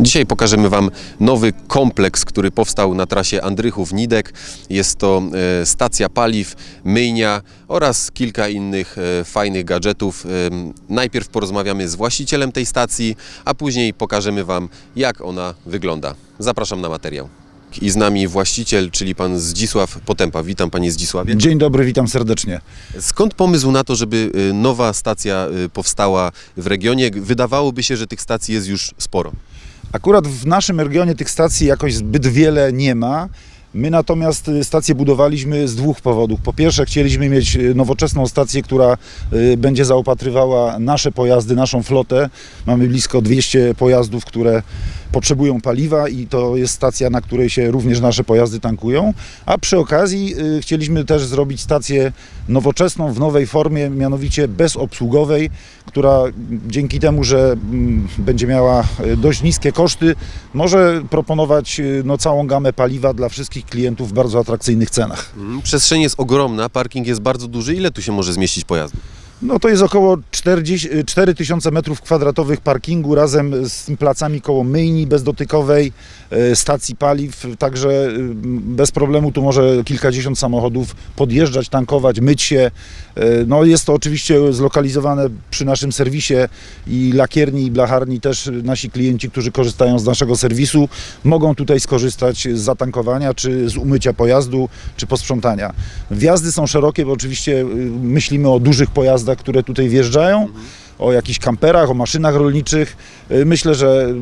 Dzisiaj pokażemy Wam nowy kompleks, który powstał na trasie Andrychów-Nidek. Jest to e, stacja paliw, myjnia oraz kilka innych e, fajnych gadżetów. Em, Najpierw porozmawiamy z właścicielem tej stacji, a później pokażemy Wam, jak ona wygląda. Zapraszam na materiał. I z nami właściciel, czyli pan Zdzisław Potępa. Witam Panie Zdzisławie. Dzień dobry, witam serdecznie. Skąd pomysł na to, żeby nowa stacja powstała w regionie? Wydawałoby się, że tych stacji jest już sporo. Akurat w naszym regionie tych stacji jakoś zbyt wiele nie ma. My natomiast y, stację budowaliśmy z dwóch powodów. Po pierwsze, chcieliśmy mieć y, nowoczesną stację, która y, będzie zaopatrywała nasze pojazdy, naszą flotę. Mamy blisko 200 pojazdów, które potrzebują paliwa i to jest stacja, na której się również nasze pojazdy tankują. A przy okazji y, chcieliśmy też zrobić stację nowoczesną w nowej formie, mianowicie bezobsługowej, która dzięki temu, że mm, będzie miała y, dość niskie koszty, może proponować y, no, całą gamę paliwa dla wszystkich klientów w bardzo atrakcyjnych cenach. Mm, Przestrzeń jest ogromna, parking jest bardzo duży. Ile tu się może zmieścić pojazdów? No to jest około 40, y, 4000 metrów kwadratowych parkingu razem z placami koło myjni bezdotykowej, y, stacji paliw, także y, bez problemu tu może kilkadziesiąt samochodów podjeżdżać, tankować, myć się. Y, No jest to oczywiście zlokalizowane przy naszym serwisie i lakierni i blacharni też nasi klienci, którzy korzystają z naszego serwisu mogą tutaj skorzystać z zatankowania, czy z umycia pojazdu, czy posprzątania. Wjazdy są szerokie, bo oczywiście y, myślimy o dużych pojazdach, które tutaj wjeżdżają, o jakichś kamperach, o maszynach rolniczych. Y, Myślę, że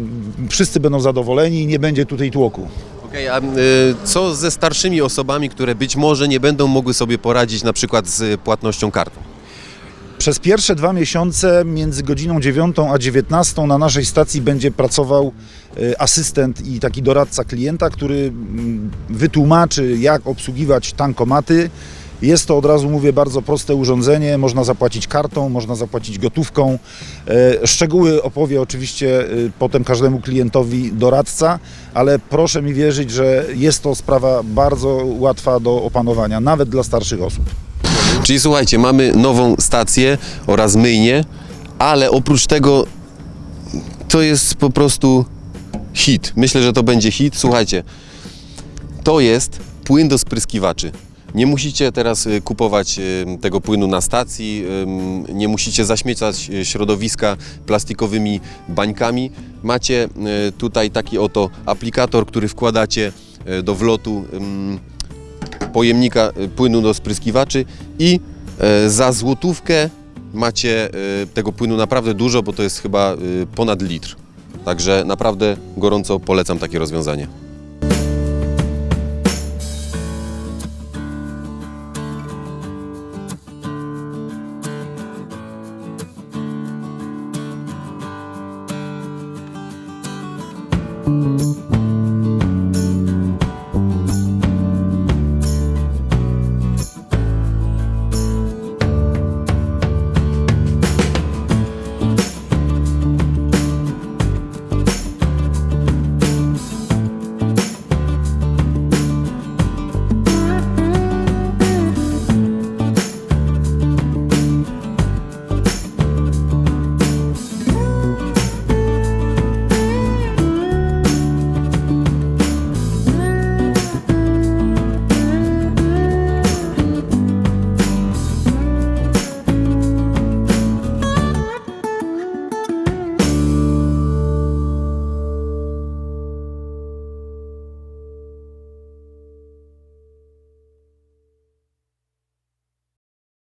wszyscy będą zadowoleni i nie będzie tutaj tłoku. Okej, a y, co ze starszymi osobami, które być może nie będą mogły sobie poradzić na przykład z płatnością kartą? Przez pierwsze dwa miesiące między godziną 9 a 19 na naszej stacji będzie pracował y, asystent i taki doradca klienta, który mm, wytłumaczy, jak obsługiwać tankomaty. Jest to od razu mówię bardzo proste urządzenie, można zapłacić kartą, można zapłacić gotówką. E, Szczegóły opowie oczywiście y, potem każdemu klientowi doradca, ale proszę mi wierzyć, że jest to sprawa bardzo łatwa do opanowania, nawet dla starszych osób. Czyli słuchajcie, mamy nową stację oraz myjnię, ale oprócz tego to jest po prostu hit. Myślę, że to będzie hit. Słuchajcie, to jest płyn do spryskiwaczy. Nie musicie teraz y, kupować y, tego płynu na stacji, nie musicie zaśmiecać y, środowiska plastikowymi bańkami. Macie tutaj taki oto aplikator, który wkładacie do wlotu pojemnika płynu do spryskiwaczy i za złotówkę macie tego płynu naprawdę dużo, bo to jest chyba ponad litr. Także naprawdę gorąco polecam takie rozwiązanie. Música